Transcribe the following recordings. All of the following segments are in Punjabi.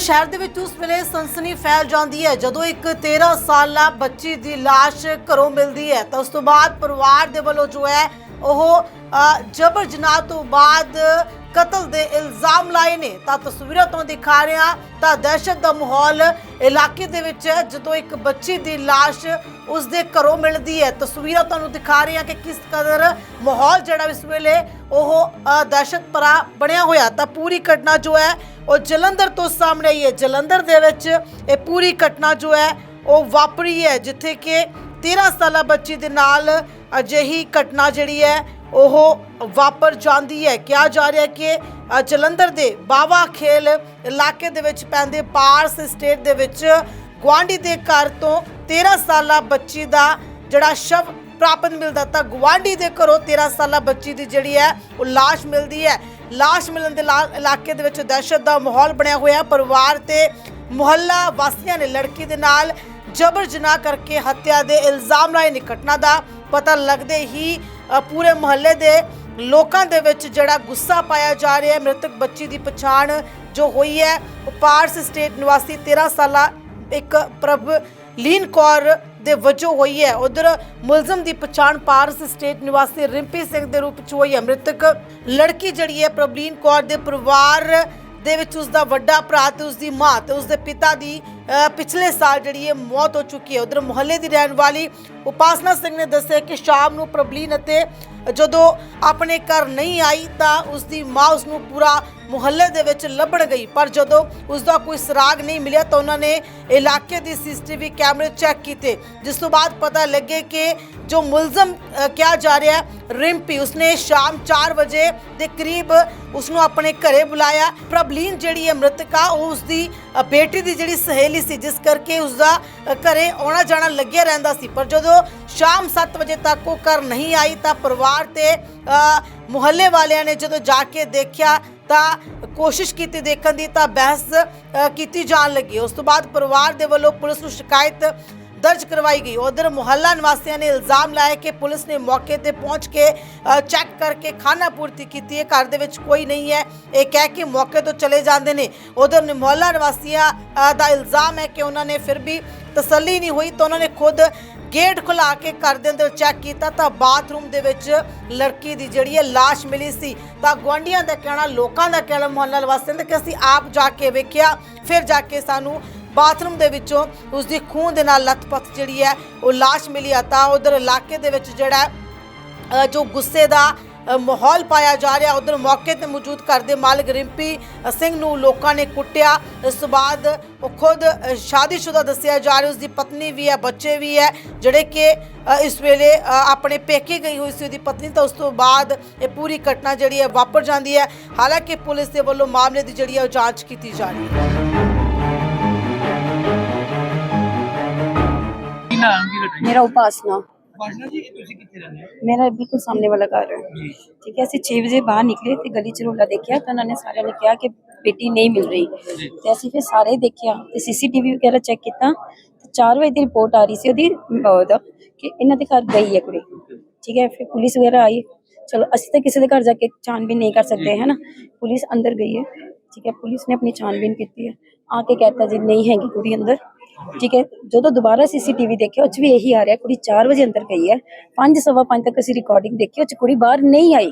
ਸ਼ਹਿਰ ਦੇ ਵਿੱਚ ਉਸ ਵੇਲੇ ਸਨਸਨੀ ਫੈਲ ਜਾਂਦੀ ਹੈ। ਜਦੋਂ ਇੱਕ 13 ਸਾਲਾ ਬੱਚੀ ਦੀ ਲਾਸ਼ ਘਰੋਂ ਮਿਲਦੀ ਹੈ, ਤਾਂ ਉਸ ਤੋਂ ਬਾਅਦ ਪਰਿਵਾਰ ਦੇ ਵੱਲੋਂ ਜੋ ਹੈ ਉਹ ਜਬਰ ਜਨਾਹ ਤੋਂ ਬਾਅਦ ਕਤਲ ਦੇ ਇਲਜ਼ਾਮ ਲਾਏ ਨੇ। ਤਾਂ ਤਸਵੀਰਾਂ ਤੋਂ ਦਿਖਾ ਰਿਹਾ ਤਾਂ ਦਹਿਸ਼ਤ ਦਾ ਮਾਹੌਲ ਇਲਾਕੇ ਦੇ ਵਿੱਚ ਹੈ, ਜਦੋਂ ਇੱਕ ਬੱਚੀ ਦੀ ਲਾਸ਼ ਉਸ ਦੇ ਘਰੋਂ ਮਿਲਦੀ ਹੈ। ਤਸਵੀਰਾਂ ਤੁਹਾਨੂੰ ਦਿਖਾ ਰਹੇ ਹਾਂ ਕਿ ਕਿਸ ਕਦਰ ਮਾਹੌਲ ਜਿਹੜਾ ਇਸ ਵੇਲੇ ਉਹ ਦਹਿਸ਼ਤ ਭਰਾ ਬਣਿਆ ਹੋਇਆ। ਤਾਂ ਪੂਰੀ ਘਟਨਾ ਜੋ ਹੈ, ਉਹ ਜਲੰਧਰ ਤੋਂ ਸਾਹਮਣੇ ਆਈ ਹੈ। ਜਲੰਧਰ ਦੇ ਵਿੱਚ ਇਹ ਪੂਰੀ ਘਟਨਾ ਜੋ ਹੈ, ਉਹ ਵਾਪਰੀ ਹੈ, ਜਿੱਥੇ ਕਿ 13 ਸਾਲਾ ਬੱਚੀ ਦੇ ਨਾਲ ਅਜਿਹੀ ਘਟਨਾ ਜਿਹੜੀ ਹੈ, ਉਹ ਵਾਪਰ ਜਾਂਦੀ ਹੈ। ਕਿਹਾ ਜਾ ਰਿਹਾ ਕਿ ਜਲੰਧਰ ਦੇ ਬਾਵਾ ਖੇਲ ਇਲਾਕੇ ਦੇ ਵਿੱਚ ਪੈਂਦੇ ਪਾਰਸ ਸਟੇਟ ਦੇ ਵਿੱਚ ਗੁਆਂਢੀ ਦੇ ਘਰ ਤੋਂ 13 ਸਾਲਾ ਬੱਚੀ ਦਾ ਜਿਹੜਾ ਸ਼ਵ ਪ੍ਰਾਪਤ ਮਿਲਦਾ ਤਾਂ ਗੁਆਂਢੀ ਦੇ ਘਰੋਂ 13 ਸਾਲਾ ਬੱਚੀ ਦੀ ਜਿਹੜੀ ਹੈ, ਉਹ ਲਾਸ਼ ਮਿਲਦੀ ਹੈ। ਲਾਸ਼ ਮਿਲਣ ਦੇ ਨਾਲ ਇਲਾਕੇ ਦੇ ਵਿੱਚ ਦਹਿਸ਼ਤ ਦਾ ਮਾਹੌਲ ਬਣਿਆ ਹੋਇਆ ਪਰਿਵਾਰ ਤੇ ਮੁਹੱਲਾ ਵਾਸੀਆਂ ਨੇ ਲੜਕੀ ਦੇ ਨਾਲ ਜਬਰ ਜਨਾਹ ਕਰਕੇ ਹੱਤਿਆ ਦੇ ਇਲਜ਼ਾਮ ਲਾਏ ਨੇ। ਘਟਨਾ ਦਾ ਪਤਾ ਲੱਗਦੇ ਹੀ ਪੂਰੇ ਮੁਹੱਲੇ ਦੇ ਲੋਕਾਂ ਦੇ ਵਿੱਚ ਜਿਹੜਾ ਗੁੱਸਾ ਪਾਇਆ ਜਾ ਰਿਹਾ ਹੈ, ਮ੍ਰਿਤਕ ਬੱਚੀ ਦੀ ਪਛਾਣ ਜੋ ਹੋਈ ਹੈ, ਉਹ ਪਾਰਸ ਸਟੇਟ ਨਿਵਾਸੀ 13 ਸਾਲਾ ਇੱਕ ਪ੍ਰਭ ਲੀਨ ਕੌਰ ਦੇ ਵਜੋਂ ਹੋਈ ਹੈ। ਉਧਰ ਮੁਲਜ਼ਮ ਦੀ ਪਛਾਣ ਪਾਰਸ ਸਟੇਟ ਨਿਵਾਸੀ ਰਿੰਪੀ ਸਿੰਘ ਦੇ ਰੂਪ ਚ ਹੋਈ ਹੈ। ਮ੍ਰਿਤਕ ਲੜਕੀ ਜਿਹੜੀ ਹੈ ਪ੍ਰਬਲੀਨ ਕੌਰ ਦੇ ਪਰਿਵਾਰ ਦੇ ਵਿੱਚ ਉਸ ਦਾ ਵੱਡਾ ਭਰਾ ਤੇ ਉਸ ਦੀ ਮਾਂ ਤੇ ਉਸ ਦੇ ਪਿਤਾ ਦੀ ਪਿਛਲੇ ਸਾਲ ਜਿਹੜੀ ਹੈ ਮੌਤ ਹੋ ਚੁੱਕੀ ਹੈ ਉਧਰ ਮੁਹੱਲੇ ਦੀ ਰਹਿਣ ਵਾਲੀ ਉਪਾਸਨਾ ਸਿੰਘ ਨੇ ਦੱਸਿਆ ਕਿ ਸ਼ਾਮ ਨੂੰ ਪ੍ਰਬਲੀਨ ਅਤੇ ਜਦੋਂ ਆਪਣੇ ਘਰ ਨਹੀਂ ਆਈ ਤਾਂ ਉਸ ਦੀ ਮਾਂ ਉਸ ਨੂੰ ਪੂਰਾ ਮੁਹੱਲੇ ਦੇ ਵਿੱਚ ਲੱਭਣ ਗਈ। ਪਰ ਜਦੋਂ ਉਸ ਦਾ ਕੋਈ ਸੁਰਾਗ ਨਹੀਂ ਮਿਲਿਆ ਤਾਂ ਉਹਨਾਂ ਨੇ ਇਲਾਕੇ ਦੀ ਸੀਸੀਟੀਵੀ ਕੈਮਰੇ ਚੈੱਕ ਕੀਤੇ ਜਿਸ ਤੋਂ ਬਾਅਦ ਪਤਾ ਲੱਗੇ ਕਿ ਜੋ ਮੁਲਜ਼ਮ ਕਿਹਾ ਜਾ ਰਿਹਾ ਹੈ, ਰਿੰਪੀ ਉਸਨੇ ਸ਼ਾਮ 4 ਵਜੇ ਦੇ ਕਰੀਬ ਉਸ ਨੂੰ ਆਪਣੇ ਘਰੇ ਬੁਲਾਇਆ। ਪ੍ਰਬਲੀਨ ਜਿਹੜੀ ਹੈ ਮ੍ਰਿਤਕਾ ਉਹ ਉਸ ਦੀ ਬੇਟੀ ਦੀ ਜਿਹੜੀ ਸਹੇਲੀ ਸੀ, ਜਿਸ ਕਰਕੇ ਉਸ ਦਾ ਘਰੇ ਆਉਣਾ ਜਾਣਾ ਲੱਗਿਆ ਰਹਿੰਦਾ ਸੀ। ਪਰ ਜਦੋਂ ਸ਼ਾਮ 7 ਵਜੇ ਤੱਕ ਉਹ ਘਰ ਨਹੀਂ ਆਈ, ਤਾਂ ਪਰਿਵਾਰ ਤੇ ਮੁਹੱਲੇ ਵਾਲਿਆਂ ਨੇ ਜਦੋਂ ਜਾ ਕੇ ਦੇਖਿਆ, ਤਾਂ ਕੋਸ਼ਿਸ਼ ਕੀਤੀ ਦੇਖਣ ਦੀ, ਤਾਂ ਬਹਿਸ ਕੀਤੀ ਜਾਣ ਲੱਗੀ। ਉਸ ਤੋਂ ਬਾਅਦ ਪਰਿਵਾਰ ਦੇ ਵੱਲੋਂ ਪੁਲਿਸ ਨੂੰ ਸ਼ਿਕਾਇਤ ਦਰਜ ਕਰਵਾਈ ਗਈ। ਉਧਰ ਮੁਹੱਲਾ ਨਿਵਾਸੀਆਂ ਨੇ ਇਲਜ਼ਾਮ ਲਾਇਆ ਕਿ ਪੁਲਿਸ ਨੇ ਮੌਕੇ ਤੇ ਪਹੁੰਚ ਕੇ ਚੈੱਕ ਕਰਕੇ ਖਾਣਾ ਪੂਰਤੀ ਕੀਤੀ ਹੈ। ਘਰ ਦੇ ਵਿੱਚ ਕੋਈ ਨਹੀਂ ਹੈ। ਇਹ ਕਹਿ ਕੇ ਮੌਕੇ ਤੋਂ ਚਲੇ ਜਾਂਦੇ ਨੇ। ਉਧਰ ਮੁਹੱਲਾ ਨਿਵਾਸੀਆਂ ਦਾ ਇਲਜ਼ਾਮ ਹੈ ਕਿ ਉਹਨਾਂ ਨੇ ਫਿਰ ਵੀ ਤਸੱਲੀ ਨਹੀਂ ਹੋਈ ਤਾਂ ਉਹਨਾਂ ਨੇ ਖੁਦ ਗੇਟ ਖੁਲਾ ਕੇ ਘਰ ਦੇ ਅੰਦਰ ਚੈੱਕ ਕੀਤਾ ਤਾਂ ਬਾਥਰੂਮ ਦੇ ਵਿੱਚ ਲੜਕੀ ਦੀ ਜਿਹੜੀ ਹੈ ਲਾਸ਼ ਮਿਲੀ ਸੀ। ਤਾਂ ਗੁਆਂਢੀਆਂ ਦਾ ਕਹਿਣਾ, ਲੋਕਾਂ ਦਾ ਕਹਿਣਾ ਮੁਹੱਲਾ ਨਿਵਾਸੀਆਂ ਦਾ ਕਿ ਅਸੀਂ ਆਪ ਜਾ ਕੇ ਵੇਖਿਆ। ਫਿਰ ਜਾ ਕੇ ਸਾਨੂੰ ਬਾਥਰੂਮ ਦੇ ਵਿੱਚੋਂ ਉਸ ਦੀ ਖੂਨ ਦੇ ਨਾਲ ਲੱਥਪੱਥ ਜਿਹੜੀ ਹੈ ਉਹ ਲਾਸ਼ ਮਿਲੀ ਆ। ਤਾਂ ਉਧਰ ਇਲਾਕੇ ਦੇ ਵਿੱਚ ਜਿਹੜਾ ਜੋ ਗੁੱਸੇ ਦਾ ਮਾਹੌਲ ਪਾਇਆ ਜਾ ਰਿਹਾ ਉਧਰ ਮੌਕੇ ਤੇ ਮੌਜੂਦ ਘਰ ਦੇ ਮਾਲਕ ਰਿੰਪੀ ਸਿੰਘ ਨੂੰ ਲੋਕਾਂ ਨੇ ਕੁੱਟਿਆ। ਇਸ ਤੋਂ ਬਾਅਦ ਉਹ ਖੁਦ ਅ, ਸ਼ਾਦੀशुदा ਦੱਸਿਆ ਜਾ ਰਿਹਾ ਉਸ ਦੀ ਪਤਨੀ ਵੀ ਹੈ ਬੱਚੇ ਵੀ ਹੈ ਜਿਹੜੇ ਕਿ ਇਸ ਵੇਲੇ ਆਪਣੇ ਪੇਕੇ ਗਈ ਹੋਈ ਸੀ ਉਹਦੀ ਪਤਨੀ। ਤਾਂ ਉਸ ਤੋਂ ਬਾਅਦ ਇਹ ਪੂਰੀ ਘਟਨਾ ਜਿਹੜੀ ਹੈ ਵਾਪਰ ਜਾਂਦੀ ਹੈ। ਹਾਲਾਂਕਿ ਪੁਲਿਸ ਦੇ ਵੱਲੋਂ ਮਾਮਲੇ ਦੀ ਜਿਹੜੀ ਹੈ ਉਹ ਜਾਂਚ ਕੀਤੀ ਜਾ ਰਹੀ ਹੈ। ਕੀ ਨਾਮ ਕੀ ਘਟਨਾ ਮੇਰਾ ਉਪਾਸਨਾ ਪਾਸ਼ਨਾ ਜੀ ਇਹ ਤੁਸੀਂ ਕਿੱਥੇ ਰਹਿੰਦੇ ਹੋ ਮੇਰਾ ਬਿਲਕੁਲ ਸਾਹਮਣੇ ਵਾਲਾ ਘਰ ਹੈ ਜੀ ਠੀਕ ਹੈ ਅਸੀਂ 6 ਵਜੇ ਬਾਹਰ ਨਿਕਲੇ ਤੇ ਗਲੀ ਚ ਰੋਲਾ ਦੇਖਿਆ ਤਾਂ ਉਹਨਾਂ ਨੇ ਸਾਰਿਆਂ ਨੇ ਕਿਹਾ ਕਿ ਬੇਟੀ ਨਹੀਂ ਮਿਲ ਰਹੀ ਤੇ ਅਸੀਂ ਫਿਰ ਸਾਰੇ ਦੇਖਿਆ ਤੇ ਸੀਸੀਟੀਵੀ ਵਗੈਰਾ ਚੈੱਕ ਕੀਤਾ ਤੇ 4 ਵਜੇ ਦੀ ਰਿਪੋਰਟ ਆ ਰਹੀ ਸੀ ਉਹਦੀ ਉਹਦਾ ਕਿ ਇਹਨਾਂ ਦੇ ਘਰ ਗਈ ਹੈ ਕੁੜੀ ਠੀਕ ਹੈ ਫਿਰ ਪੁਲਿਸ ਵਗੈਰਾ ਆਈ ਚਲੋ ਅਸੀਂ ਤਾਂ ਕਿਸੇ ਦੇ ਘਰ ਜਾ ਕੇ ਛਾਨਬੀਨ ਨਹੀਂ ਕਰ ਸਕਦੇ ਹੈ ਨਾ ਪੁਲਿਸ ਅੰਦਰ ਗਈ ਹੈ ਠੀਕ ਹੈ ਠੀਕ ਹੈ? ਜਦੋਂ ਦੁਬਾਰਾ ਸੀਸੀਟੀਵੀ ਦੇਖਿਆ, ਉਹ 'ਚ ਵੀ ਇਹੀ ਆ ਰਿਹਾ, ਕੁੜੀ 4 ਵਜੇ ਅੰਦਰ ਗਈ ਹੈ। 5 ਸਵਾ 5 ਤੱਕ ਅਸੀਂ ਰਿਕਾਰਡਿੰਗ ਦੇਖੀ, ਉਹ 'ਚ ਕੁੜੀ ਬਾਹਰ ਨਹੀਂ ਆਈ।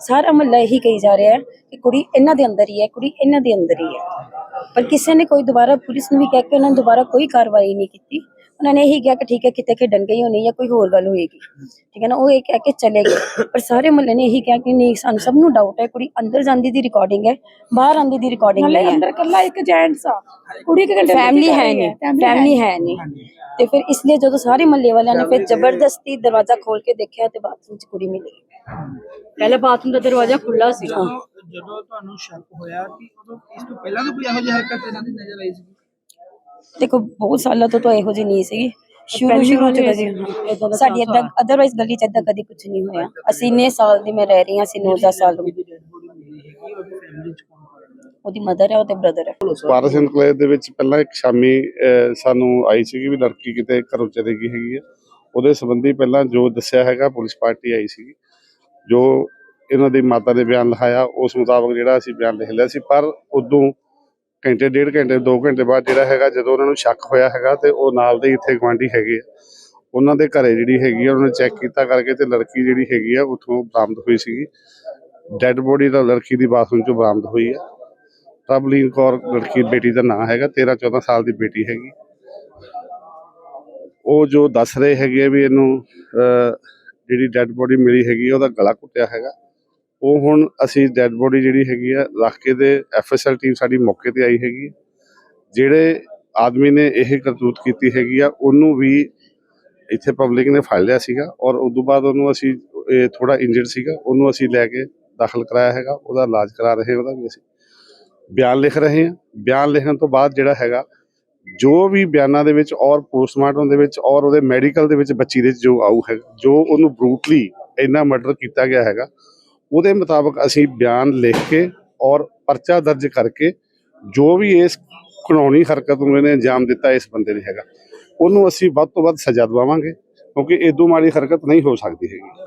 ਸਾਰਾ ਮਹੱਲਾ ਇਹੀ ਕਹੀ ਜਾ ਰਿਹਾ ਹੈ ਕਿ ਕੁੜੀ ਇਹਨਾਂ ਦੇ ਅੰਦਰ ਹੀ ਹੈ, ਕੁੜੀ ਇਹਨਾਂ ਦੇ ਅੰਦਰ ਹੀ ਹੈ। ਪਰ ਕਿਸੇ ਨੇ ਕੋਈ ਦੁਬਾਰਾ ਪੁਲਿਸ ਨੂੰ ਵੀ ਕਹਿ ਕੇ ਉਹਨਾਂ ਨੇ ਦੁਬਾਰਾ ਕੋਈ ਕਾਰਵਾਈ ਨਹੀਂ ਕੀਤੀ। ਉਹਨਾਂ ਨੇ ਇਹੀ ਕਿਹਾ ਕਿ ਠੀਕ ਹੈ ਕਿਤੇ ਖੇਡਣ ਗਈ ਹੋਣੀ ਜਾਂ ਕੋਈ ਹੋਰ ਗੱਲ ਹੋਏਗੀ। ਠੀਕ ਹੈ ਨਾ ਉਹ ਇਹ ਕਹਿ ਕੇ ਚਲੇ ਗਏ। ਪਰ ਸਾਰੇ ਮਹੱਲੇ ਨੇ ਇਹੀ ਕਿਹਾ ਕਿ ਨਹੀਂ ਸਾਨੂੰ ਸਭ ਨੂੰ ਡਾਊਟ ਹੈ ਕੁੜੀ ਅੰਦਰ ਜਾਂਦੀ ਦੀ ਰਿਕਾਰਡਿੰਗ ਹੈ ਬਾਹਰ ਆਂਦੀ ਦੀ ਰਿਕਾਰਡਿੰਗ ਨਹੀਂ ਹੈ। ਅੰਦਰ ਕੱਲਾ ਇੱਕ ਜੈਂਟਸ ਆ। ਕੁੜੀ ਕਿ ਘੰਟੇ ਫੈਮਿਲੀ ਹੈ ਨਹੀਂ ਫੈਮਿਲੀ ਹੈ ਨਹੀਂ। ਤੇ ਫਿਰ ਇਸ ਲਈ ਜਦੋਂ ਸਾਰੇ ਮਹੱਲੇ ਵਾਲਿਆਂ ਨੇ ਫਿਰ ਜ਼ਬਰਦਸਤੀ ਦਰਵਾਜ਼ਾ ਖੋਲ ਕੇ ਦੇਖਿਆ ਤੇ ਬਾਥਰੂਮ 'ਚ ਕੁੜੀ ਮਿਲੀ। ਪਹਿਲੇ ਬਾਥਰੂਮ ਦਾ ਦਰਵਾਜ਼ਾ ਖੁੱਲਾ ਸੀ। ਜਦੋਂ ਜਦੋਂ ਤੁਹਾਨੂੰ ਸ਼ੱਕ ਹੋਇਆ ਕਿ ਉਦੋਂ ਇਸ ਤੋਂ ਪਹਿਲਾਂ ਤਾਂ ਕੋਈ ਇਹੋ ਜਿਹੀ ਹਰਕਤ ਇਹਨਾਂ ਦੀ ਨਜ਼ਰ ਆਈ ਸੀ? ਦੇਖੋ ਬਹੁਤ ਸਾਲਾਂ ਤੋਂ ਤਾਂ ਇਹੋ ਜਿਹੀ ਨਹੀਂ ਸੀਗੀ। ਸ਼ੁਰੂ ਸ਼ੁਰੂ ਚ ਕਦੀ ਸਾਡੀ ਏਦਾਂ ਅਦਰਵਾਈਜ਼ ਗਲੀ ਚ ਏਦਾਂ ਕਦੀ ਕੁਝ ਨਹੀਂ ਹੋਇਆ। ਅਸੀਂ ਇੰਨੇ ਸਾਲ ਦੀ ਮੈਂ ਰਹਿ ਰਹੀ ਹਾਂ ਅਸੀਂ 9 10 ਸਾਲ ਦੀ ਹੈਗੀ ਉਹਦੀ ਮਦਰ ਹੈ ਉਹਦੇ ਬ੍ਰਦਰ ਹੈ। ਪਾਰਸ ਇਨਕਲੇਵ ਦੇ ਵਿੱਚ ਪਹਿਲਾਂ ਇੱਕ ਸ਼ਾਮੀ ਸਾਨੂੰ ਆਈ ਸੀਗੀ ਵੀ ਲੜਕੀ ਕਿਤੇ ਘਰੋਂ ਚਲੀ ਗਈ ਹੈਗੀ ਹੈ ਉਹਦੇ ਸੰਬੰਧੀ ਪਹਿਲਾਂ ਜੋ ਦੱਸਿਆ ਹੈਗਾ ਪੁਲਿਸ ਪਾਰਟੀ ਆਈ ਸੀਗੀ। ਜੋ ਇਹਨਾਂ ਦੀ ਮਾਤਾ ਨੇ ਬਿਆਨ ਲਿਖਾਇਆ ਉਸ ਮੁਤਾਬਕ ਜਿਹੜਾ ਅਸੀਂ ਬਿਆਨ ਲਿਖ ਲਿਆ ਸੀ। ਪਰ ਉਦੋਂ ਘੰਟੇ ਡੇਢ ਘੰਟੇ 2 ਘੰਟੇ ਬਾਅਦ ਜਿਹੜਾ ਹੈਗਾ ਜਦੋਂ ਉਹਨਾਂ ਨੂੰ ਸ਼ੱਕ ਹੋਇਆ ਹੈਗਾ ਤੇ ਉਹ ਨਾਲ ਦੇ ਇੱਥੇ ਗੁਆਂਢੀ ਹੈਗੇ ਆ। ਉਹਨਾਂ ਦੇ ਘਰੇ ਜਿਹੜੀ ਹੈਗੀ ਆ ਉਹਨਾਂ ਨੇ ਚੈੱਕ ਕੀਤਾ ਕਰਕੇ ਤੇ ਲੜਕੀ ਜਿਹੜੀ ਹੈਗੀ ਆ ਉੱਥੋਂ ਬਰਾਮਦ ਹੋਈ ਸੀਗੀ। ਡੈੱਡ ਬੋਡੀ ਦਾ ਲੜਕੀ ਦੀ ਬਾਥਰੂਮ ਚੋਂ ਬਰਾਮਦ ਹੋਈ ਆ। ਪ੍ਰਭਲੀਨ ਕੌਰ ਲੜਕੀ ਬੇਟੀ ਦਾ ਨਾਂ ਹੈਗਾ 13 14 ਸਾਲ ਦੀ ਬੇਟੀ ਹੈਗੀ। ਉਹ ਜੋ ਦੱਸ ਰਹੇ ਹੈਗੇ ਆ ਵੀ ਇਹਨੂੰ ਅਹ, ਜਿਹੜੀ ਡੈੱਡ ਬੋਡੀ ਮਿਲੀ ਹੈਗੀ ਆ, ਉਹਦਾ ਗਲਾ ਕੁੱਟਿਆ ਹੈਗਾ। ਉਹ ਹੁਣ ਅਸੀਂ ਡੈੱਡ ਬੋਡੀ ਜਿਹੜੀ ਹੈਗੀ ਆ, ਰੱਖ ਕੇ ਤੇ ਐਫਐਸਐਲ ਟੀਮ ਸਾਡੀ ਮੌਕੇ ਤੇ ਆਈ ਹੈਗੀ। ਜਿਹੜੇ ਆਦਮੀ ਨੇ ਇਹ ਕਰਤੂਤ ਕੀਤੀ ਹੈਗੀ ਆ, ਉਹਨੂੰ ਵੀ ਇੱਥੇ ਪਬਲਿਕ ਨੇ ਫੜ ਲਿਆ ਸੀਗਾ ਔਰ ਉਸ ਤੋਂ ਬਾਅਦ ਉਹਨੂੰ ਅਸੀਂ, ਇਹ ਥੋੜਾ ਇੰਜਰਡ ਸੀਗਾ, ਉਹਨੂੰ ਅਸੀਂ ਲੈ ਕੇ ਦਾਖਲ ਕਰਾਇਆ ਹੈਗਾ। ਉਹਦਾ ਇਲਾਜ ਕਰਾ ਰਹੇ, ਉਹਦਾ ਵੀ ਅਸੀਂ ਬਿਆਨ ਲਿਖ ਰਹੇ ਹਾਂ। ਬਿਆਨ ਲਿਖਣ ਤੋਂ ਬਾਅਦ ਜਿਹੜਾ ਹੈਗਾ, ਜੋ ਵੀ ਬਿਆਨਾਂ ਦੇ ਵਿੱਚ ਔਰ ਪੋਸਟਮਾਰਟਮ ਦੇ ਵਿੱਚ ਔਰ ਉਹਦੇ ਮੈਡੀਕਲ ਦੇ ਵਿੱਚ ਬੱਚੀ ਦੇ ਜੋ ਆਊ ਹੈ ਜੋ ਉਹਨੂੰ ਬਰੂਟਲੀ ਇੰਨਾ ਮਰਡਰ ਕੀਤਾ ਗਿਆ ਹੈਗਾ ਉਹਦੇ ਮੁਤਾਬਕ ਅਸੀਂ ਬਿਆਨ ਲਿਖ ਕੇ ਔਰ ਪਰਚਾ ਦਰਜ ਕਰਕੇ ਜੋ ਵੀ ਇਸ ਕਾਨੂੰਨੀ ਹਰਕਤ ਨੂੰ ਇਹਨੇ ਅੰਜਾਮ ਦਿੱਤਾ ਇਸ ਬੰਦੇ ਨੇ ਹੈਗਾ, ਉਹਨੂੰ ਅਸੀਂ ਵੱਧ ਤੋਂ ਵੱਧ ਸਜ਼ਾ ਦਵਾਵਾਂਗੇ ਕਿਉਂਕਿ ਇਦੋਂ ਮਾੜੀ ਹਰਕਤ ਨਹੀਂ ਹੋ ਸਕਦੀ ਹੈਗੀ।